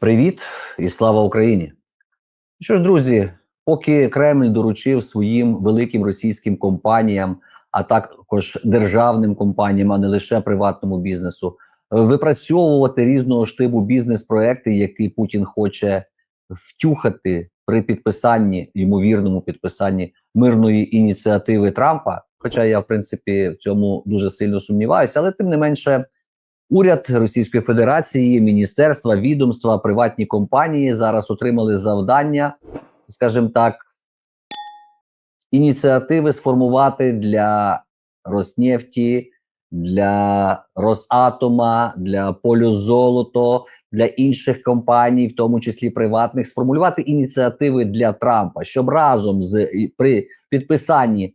Привіт і слава Україні! Що ж, друзі, поки Кремль доручив своїм великим російським компаніям, а також державним компаніям, а не лише приватному бізнесу, випрацьовувати різного штибу бізнес-проекти, які Путін хоче втюхати при підписанні, ймовірному підписанні мирної ініціативи Трампа. Хоча я, в принципі, в цьому дуже сильно сумніваюся, але тим не менше. Уряд Російської Федерації, міністерства, відомства, приватні компанії зараз отримали завдання, скажімо так, ініціативи сформувати для Роснефті, для Росатома, для Полюзолото, для інших компаній, в тому числі приватних, сформулювати ініціативи для Трампа, щоб разом з при підписанні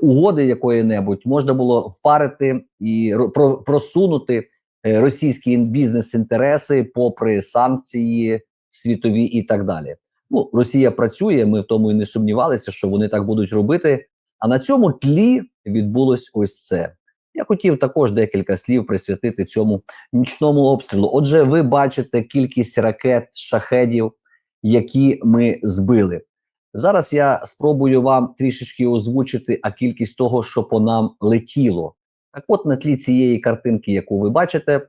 угоди якої-небудь можна було впарити і ро- просунути е, російські бізнес-інтереси попри санкції світові і так далі. Ну, Росія працює, ми в тому і не сумнівалися, що вони так будуть робити. А на цьому тлі відбулось ось це. Я хотів також декілька слів присвятити цьому нічному обстрілу. Отже, ви бачите кількість ракет, шахедів, які ми збили. Зараз я спробую вам трішечки озвучити, а кількість того, що по нам летіло. Так от на тлі цієї картинки, яку ви бачите,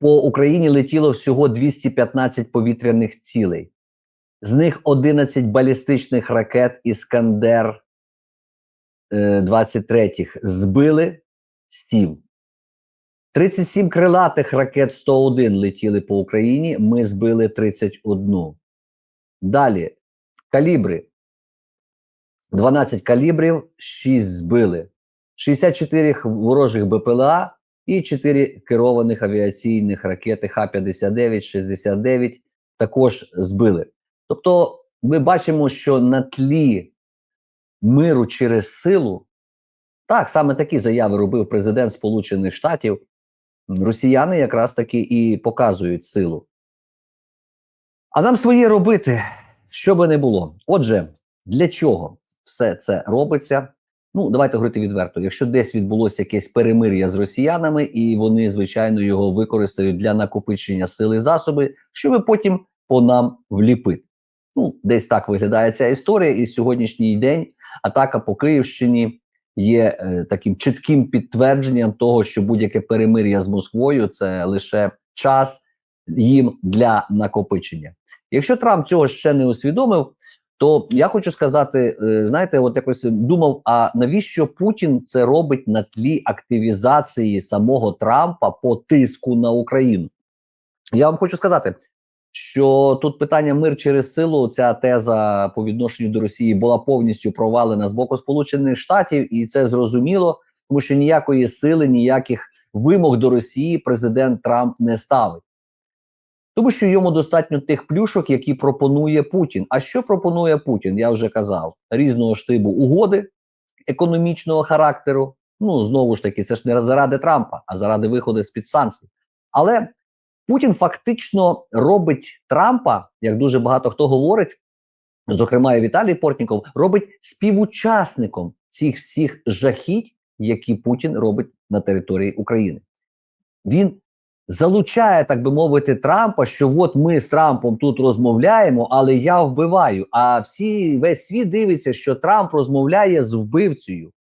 по Україні летіло всього 215 повітряних цілей. З них 11 балістичних ракет Іскандер е, 23 збили стів. 37 крилатих ракет 101 летіли по Україні. Ми збили 31. Далі калібри. 12 калібрів, 6 збили. 64 ворожих БПЛА і 4 керованих авіаційних ракети Х-59, 69 також збили. Тобто ми бачимо, що на тлі миру через силу, так, саме такі заяви робив президент Сполучених Штатів, росіяни якраз таки і показують силу. А нам своє робити, що би не було. Отже, для чого все це робиться? Ну, давайте говорити відверто. Якщо десь відбулося якесь перемир'я з росіянами, і вони, звичайно, його використають для накопичення сили засоби, щоб потім по нам вліпити. Ну, десь так виглядає ця історія, і сьогоднішній день атака по Київщині є е, таким чітким підтвердженням того, що будь-яке перемир'я з Москвою це лише час їм для накопичення. Якщо Трамп цього ще не усвідомив, то я хочу сказати: е, знаєте, от якось думав: а навіщо Путін це робить на тлі активізації самого Трампа по тиску на Україну? Я вам хочу сказати, що тут питання мир через силу. Ця теза по відношенню до Росії була повністю провалена з боку Сполучених Штатів, і це зрозуміло, тому що ніякої сили, ніяких вимог до Росії президент Трамп не ставить. Тому що йому достатньо тих плюшок, які пропонує Путін. А що пропонує Путін? Я вже казав різного штибу угоди економічного характеру. Ну знову ж таки, це ж не заради Трампа, а заради виходу з під санкцій. Але Путін фактично робить Трампа, як дуже багато хто говорить, зокрема і Віталій Портніков, робить співучасником цих всіх жахіть, які Путін робить на території України. Він залучає, так би мовити, Трампа, що от ми з Трампом тут розмовляємо, але я вбиваю. А всі весь світ дивиться, що Трамп розмовляє з вбивцею.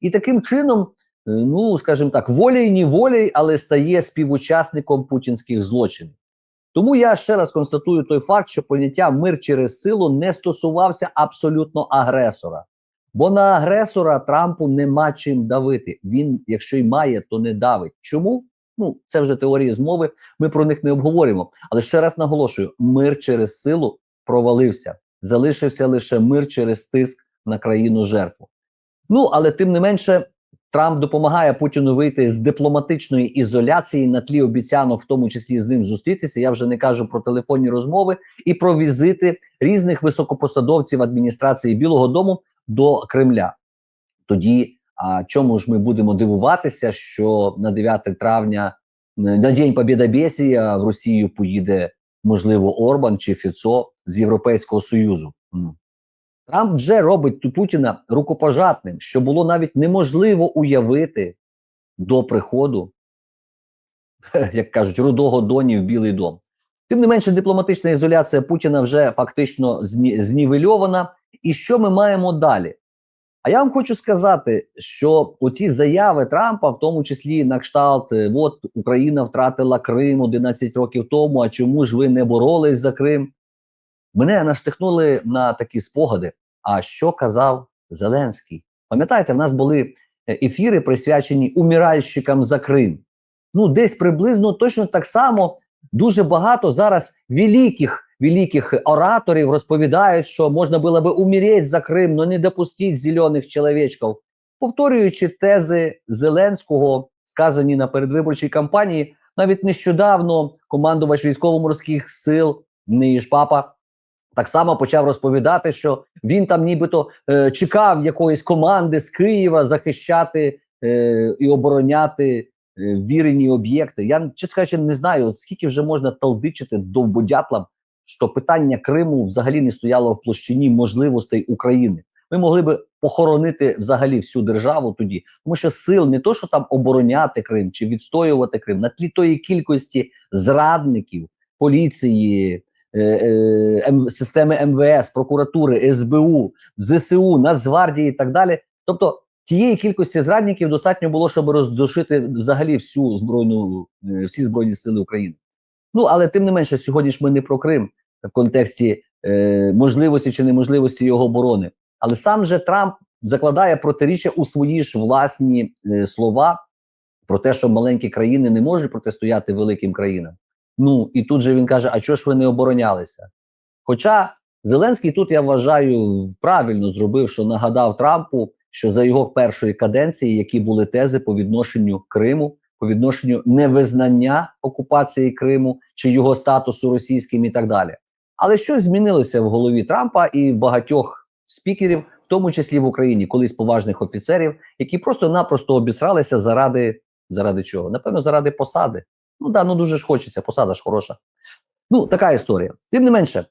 І таким чином, е, ну скажімо так, волею неволею, але стає співучасником путінських злочинів. Тому я ще раз констатую той факт, що поняття мир через силу не стосувався абсолютно агресора. Бо на агресора Трампу нема чим давити. Він, якщо й має, то не давить. Чому? Ну, це вже теорії змови. Ми про них не обговоримо. Але ще раз наголошую: мир через силу провалився. Залишився лише мир через тиск на країну жертву. Ну але тим не менше, Трамп допомагає Путіну вийти з дипломатичної ізоляції на тлі обіцянок, в тому числі з ним зустрітися. Я вже не кажу про телефонні розмови і про візити різних високопосадовців адміністрації Білого Дому до Кремля. Тоді а чому ж ми будемо дивуватися, що на 9 травня на День Побєдобєсія в Росію поїде можливо Орбан чи Фіцо з Європейського Союзу? Трамп вже робить Путіна рукопожатним, що було навіть неможливо уявити до приходу, як кажуть, рудого доні в Білий дом. Тим не менше, дипломатична ізоляція Путіна вже фактично знівельована. І що ми маємо далі? А я вам хочу сказати, що оці заяви Трампа, в тому числі на кшталт, е, от Україна втратила Крим 11 років тому. А чому ж ви не боролись за Крим? Мене наштихнули на такі спогади. А що казав Зеленський? Пам'ятаєте, в нас були е, ефіри присвячені уміральщикам за Крим. Ну, десь приблизно точно так само дуже багато зараз великих великих ораторів розповідають, що можна було би умереть за Крим, але не допустити зелених чоловічків, повторюючи тези Зеленського, сказані на передвиборчій кампанії. Навіть нещодавно командувач військово-морських сил Ниїж Папа так само почав розповідати, що він там нібито е, чекав якоїсь команди з Києва захищати е, і обороняти е, вірені об'єкти. Я чесно кажучи, не знаю, от скільки вже можна талдичити довбодятлам, що питання Криму взагалі не стояло в площині можливостей України. Ми могли би похоронити взагалі всю державу тоді, тому що сил не то, що там обороняти Крим чи відстоювати Крим на тлі тої кількості зрадників, поліції, е, е, ем, системи МВС, прокуратури, СБУ, ЗСУ, Нацгвардії і так далі. Тобто тієї кількості зрадників достатньо було, щоб роздушити взагалі всю збройну е, всі збройні сили України. Ну але тим не менше, сьогодні ж ми не про Крим в контексті е, можливості чи неможливості його оборони. Але сам же Трамп закладає протиріччя у свої ж власні е, слова про те, що маленькі країни не можуть протистояти великим країнам. Ну і тут же він каже: А чого ж ви не оборонялися? Хоча Зеленський тут я вважаю правильно зробив, що нагадав Трампу, що за його першої каденції, які були тези по відношенню Криму, по відношенню невизнання окупації Криму чи його статусу російським і так далі. Але щось змінилося в голові Трампа і багатьох спікерів, в тому числі в Україні, колись поважних офіцерів, які просто-напросто обісралися заради заради чого? Напевно, заради посади. Ну да, ну дуже ж хочеться, посада ж хороша. Ну, така історія. Тим не менше,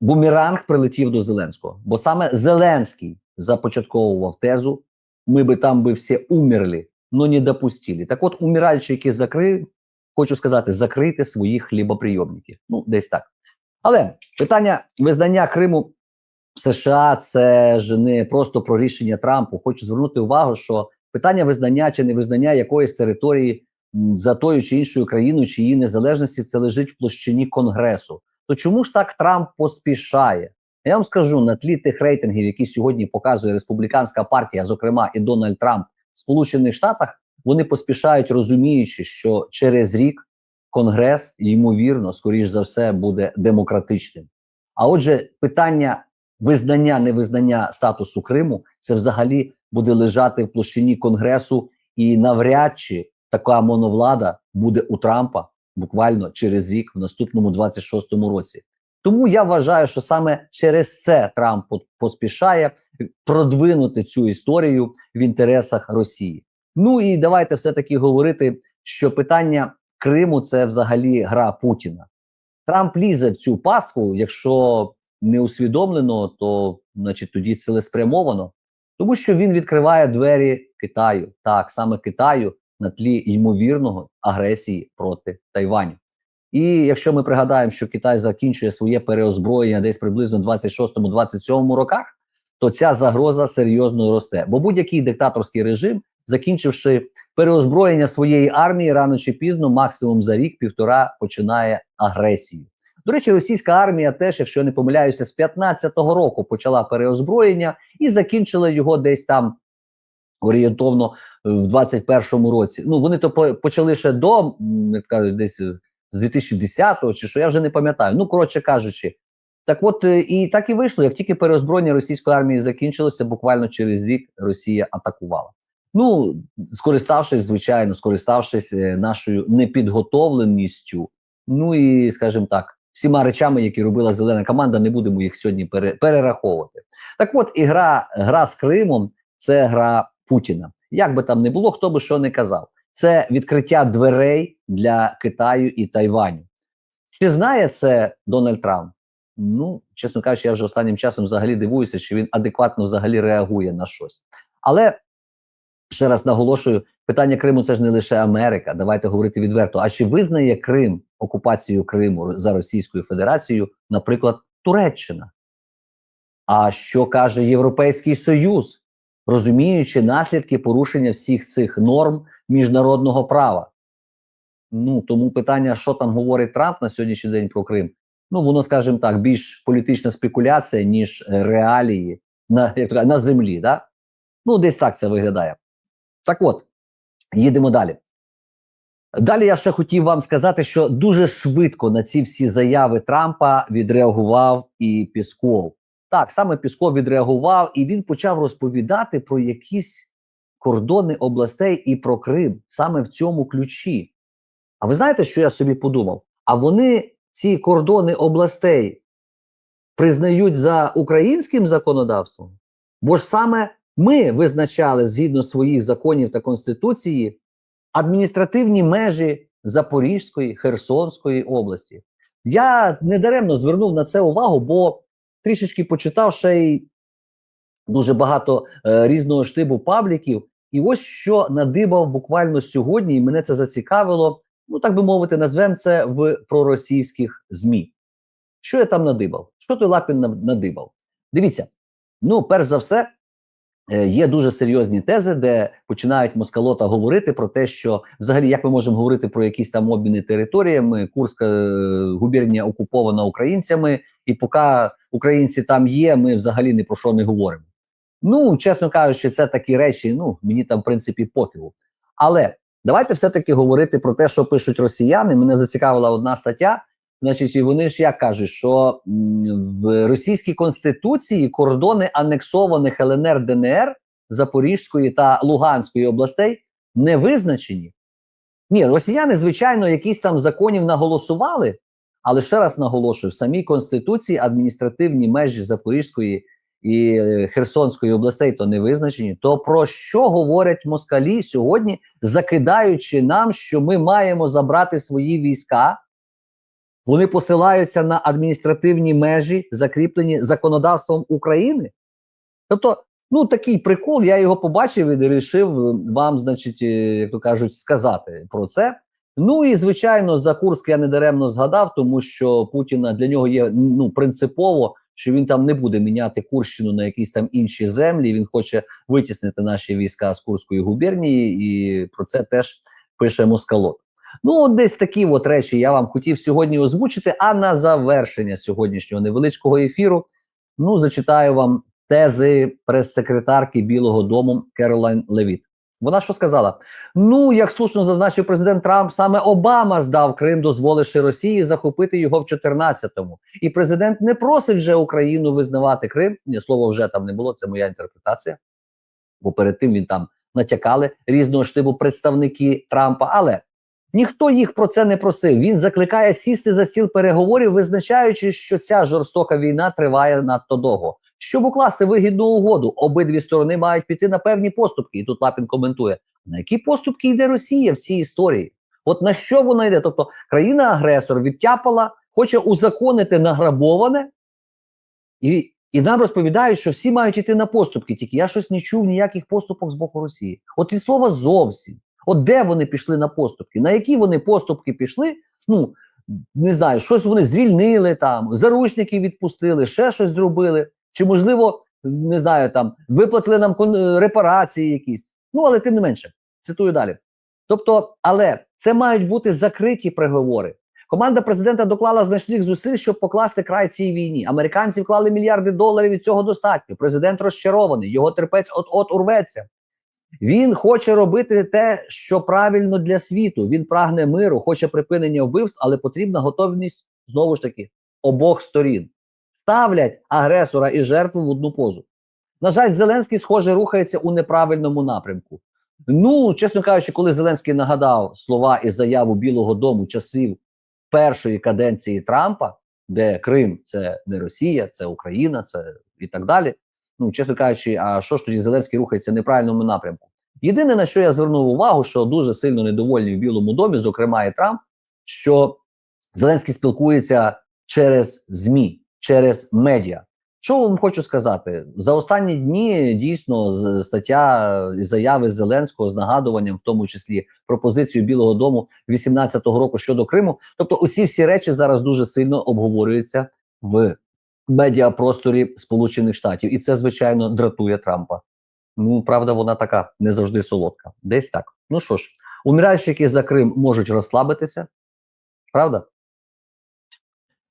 бумеранг прилетів до Зеленського, бо саме Зеленський започатковував тезу: ми би там би всі умерли, но не допустили. Так от, умиральщики закрили, хочу сказати, закрити своїх хлібоприйомників. Ну, десь так. Але питання визнання Криму в США це ж не просто про рішення Трампу. Хочу звернути увагу, що питання визнання чи невизнання якоїсь території за тою чи іншою країною чи її незалежності це лежить в площині Конгресу. То чому ж так Трамп поспішає? Я вам скажу на тлі тих рейтингів, які сьогодні показує республіканська партія, зокрема і Дональд Трамп Сполучених Штатах, вони поспішають, розуміючи, що через рік Конгрес ймовірно, скоріш за все, буде демократичним. А отже, питання визнання невизнання статусу Криму це взагалі буде лежати в площині Конгресу, і навряд чи така моновлада буде у Трампа буквально через рік, в наступному 26-му році. Тому я вважаю, що саме через це Трамп поспішає продвинути цю історію в інтересах Росії. Ну і давайте все-таки говорити, що питання Криму це взагалі гра Путіна. Трамп лізе в цю пастку, якщо не усвідомлено, то значить тоді цілеспрямовано, тому що він відкриває двері Китаю, так саме Китаю на тлі ймовірного агресії проти Тайваню. І якщо ми пригадаємо, що Китай закінчує своє переозброєння десь приблизно 26-27 роках, то ця загроза серйозно росте. Бо будь-який диктаторський режим, закінчивши переозброєння своєї армії, рано чи пізно, максимум за рік-півтора, починає агресію. До речі, російська армія теж, якщо я не помиляюся, з 15-го року почала переозброєння і закінчила його десь там орієнтовно в 21-му році. Ну вони то почали ще до як кажуть, десь з 2010-го, чи що я вже не пам'ятаю. Ну коротше кажучи, так от і так і вийшло. Як тільки переозброєння російської армії закінчилося, буквально через рік Росія атакувала. Ну скориставшись, звичайно, скориставшись нашою непідготовленістю, ну і скажімо так. Всіма речами, які робила зелена команда, не будемо їх сьогодні пере, перераховувати. Так, от і гра, гра з Кримом це гра Путіна. Як би там не було, хто би що не казав, це відкриття дверей для Китаю і Тайваню. Чи знає це Дональд Трамп? Ну, чесно кажучи, я вже останнім часом взагалі дивуюся, що він адекватно взагалі реагує на щось. Але ще раз наголошую: питання Криму це ж не лише Америка. Давайте говорити відверто. А чи визнає Крим окупацією Криму за Російською Федерацією, наприклад, Туреччина. А що каже Європейський Союз, розуміючи наслідки порушення всіх цих норм міжнародного права? Ну тому питання, що там говорить Трамп на сьогоднішній день про Крим, ну воно, скажімо так, більш політична спекуляція, ніж е, реалії на як то на землі. Да? Ну, десь так це виглядає. Так от, їдемо далі. Далі я ще хотів вам сказати, що дуже швидко на ці всі заяви Трампа відреагував і Пісков. Так, саме Пісков відреагував, і він почав розповідати про якісь кордони областей і про Крим саме в цьому ключі. А ви знаєте, що я собі подумав? А вони ці кордони областей признають за українським законодавством? Бо ж саме ми визначали згідно своїх законів та конституції адміністративні межі Запорізької, Херсонської області. Я недаремно звернув на це увагу, бо трішечки почитав ще й дуже багато е, різного штибу пабліків. І ось що надибав буквально сьогодні, і мене це зацікавило. Ну, так би мовити, назвемо це в проросійських ЗМІ. Що я там надибав? Що той Лапін надибав? Дивіться, ну, перш за все, є дуже серйозні тези, де починають москалота говорити про те, що взагалі як ми можемо говорити про якісь там обміни територіями. Курська е, губернія окупована українцями, і поки українці там є, ми взагалі ні про що не говоримо. Ну, чесно кажучи, це такі речі. Ну мені там в принципі пофігу. Але давайте все-таки говорити про те, що пишуть росіяни. Мене зацікавила одна стаття. Значить, вони ж як кажуть, що в російській конституції кордони анексованих ЛНР ДНР Запорізької та Луганської областей не визначені. Ні, росіяни, звичайно, якісь там законів наголосували, але ще раз наголошую: в самій конституції адміністративні межі Запорізької і е, Херсонської областей то не визначені. То про що говорять москалі сьогодні, закидаючи нам, що ми маємо забрати свої війська? Вони посилаються на адміністративні межі, закріплені законодавством України. Тобто, ну такий прикол, я його побачив і вирішив вам, значить, е, як то кажуть, сказати про це. Ну і звичайно, за Курськ я не даремно згадав, тому що Путіна для нього є ну принципово, що він там не буде міняти Курщину на якісь там інші землі. Він хоче витіснити наші війська з Курської губернії, і про це теж пише Москалот. Ну, от десь такі от речі я вам хотів сьогодні озвучити. А на завершення сьогоднішнього невеличкого ефіру, ну зачитаю вам тези прес-секретарки Білого Дому Керолайн Левіт. Вона що сказала? Ну, як слушно зазначив президент Трамп, саме Обама здав Крим, дозволивши Росії захопити його в 14-му. І президент не просить вже Україну визнавати Крим. Ні, слова вже там не було, це моя інтерпретація. Бо перед тим він там натякали різного штибу представники Трампа. Але ніхто їх про це не просив. Він закликає сісти за стіл переговорів, визначаючи, що ця жорстока війна триває надто довго. Щоб укласти вигідну угоду, обидві сторони мають піти на певні поступки. І тут Лапін коментує: на які поступки йде Росія в цій історії? От на що вона йде? Тобто країна-агресор відтяпала, хоче узаконити награбоване, і, і нам розповідають, що всі мають йти на поступки. Тільки я щось не чув ніяких поступок з боку Росії. От від слова зовсім. От де вони пішли на поступки? На які вони поступки пішли? Ну не знаю, щось вони звільнили там, заручників відпустили, ще щось зробили. Чи можливо, не знаю, там виплатили нам е, репарації якісь. Ну, але тим не менше, цитую далі. Тобто, але це мають бути закриті переговори. Команда президента доклала значних зусиль, щоб покласти край цій війні. Американці вклали мільярди доларів і цього достатньо. Президент розчарований, його терпець от-от урветься. Він хоче робити те, що правильно для світу. Він прагне миру, хоче припинення вбивств, але потрібна готовність знову ж таки обох сторін. Ставлять агресора і жертву в одну позу. На жаль, Зеленський, схоже, рухається у неправильному напрямку. Ну, чесно кажучи, коли Зеленський нагадав слова і заяву Білого Дому часів першої каденції Трампа, де Крим це не Росія, це Україна, це і так далі. Ну, чесно кажучи, а що ж тоді Зеленський рухається в неправильному напрямку? Єдине, на що я звернув увагу, що дуже сильно недовольні в Білому домі, зокрема і Трамп, що Зеленський спілкується через ЗМІ, через медіа. Що вам хочу сказати? За останні дні дійсно стаття і заяви Зеленського з нагадуванням, в тому числі пропозицію Білого Дому 18-го року щодо Криму. Тобто, усі всі речі зараз дуже сильно обговорюються в медіапросторі Сполучених Штатів, і це звичайно дратує Трампа. Ну правда, вона така не завжди солодка. Десь так. Ну що ж, умиральщики за Крим можуть розслабитися, правда?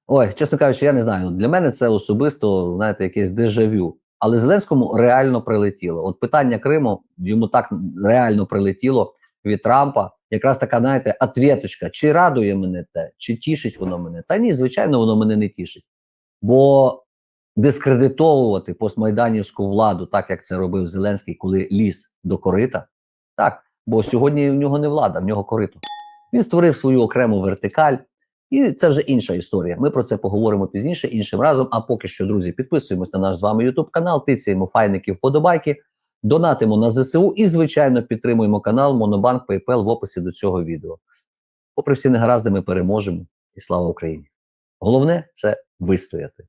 Ой, чесно кажучи, я не знаю. Для мене це особисто, знаєте, якесь дежавю. Але Зеленському реально прилетіло. От питання Криму йому так реально прилетіло від Трампа. Якраз така, знаєте, ответочка, чи радує мене те, чи тішить воно мене. Та ні, звичайно, воно мене не тішить. Бо дискредитовувати постмайданівську владу, так як це робив Зеленський, коли ліз до корита. Так, бо сьогодні в нього не влада, в нього корито. Він створив свою окрему вертикаль, і це вже інша історія. Ми про це поговоримо пізніше іншим разом. А поки що, друзі, підписуємось на наш з вами YouTube канал, тицяємо файники вподобайки, донатимо на ЗСУ і, звичайно, підтримуємо канал Монобанк PayPal в описі до цього відео. Попри всі негаразди, ми переможемо і слава Україні! Головне це вистояти.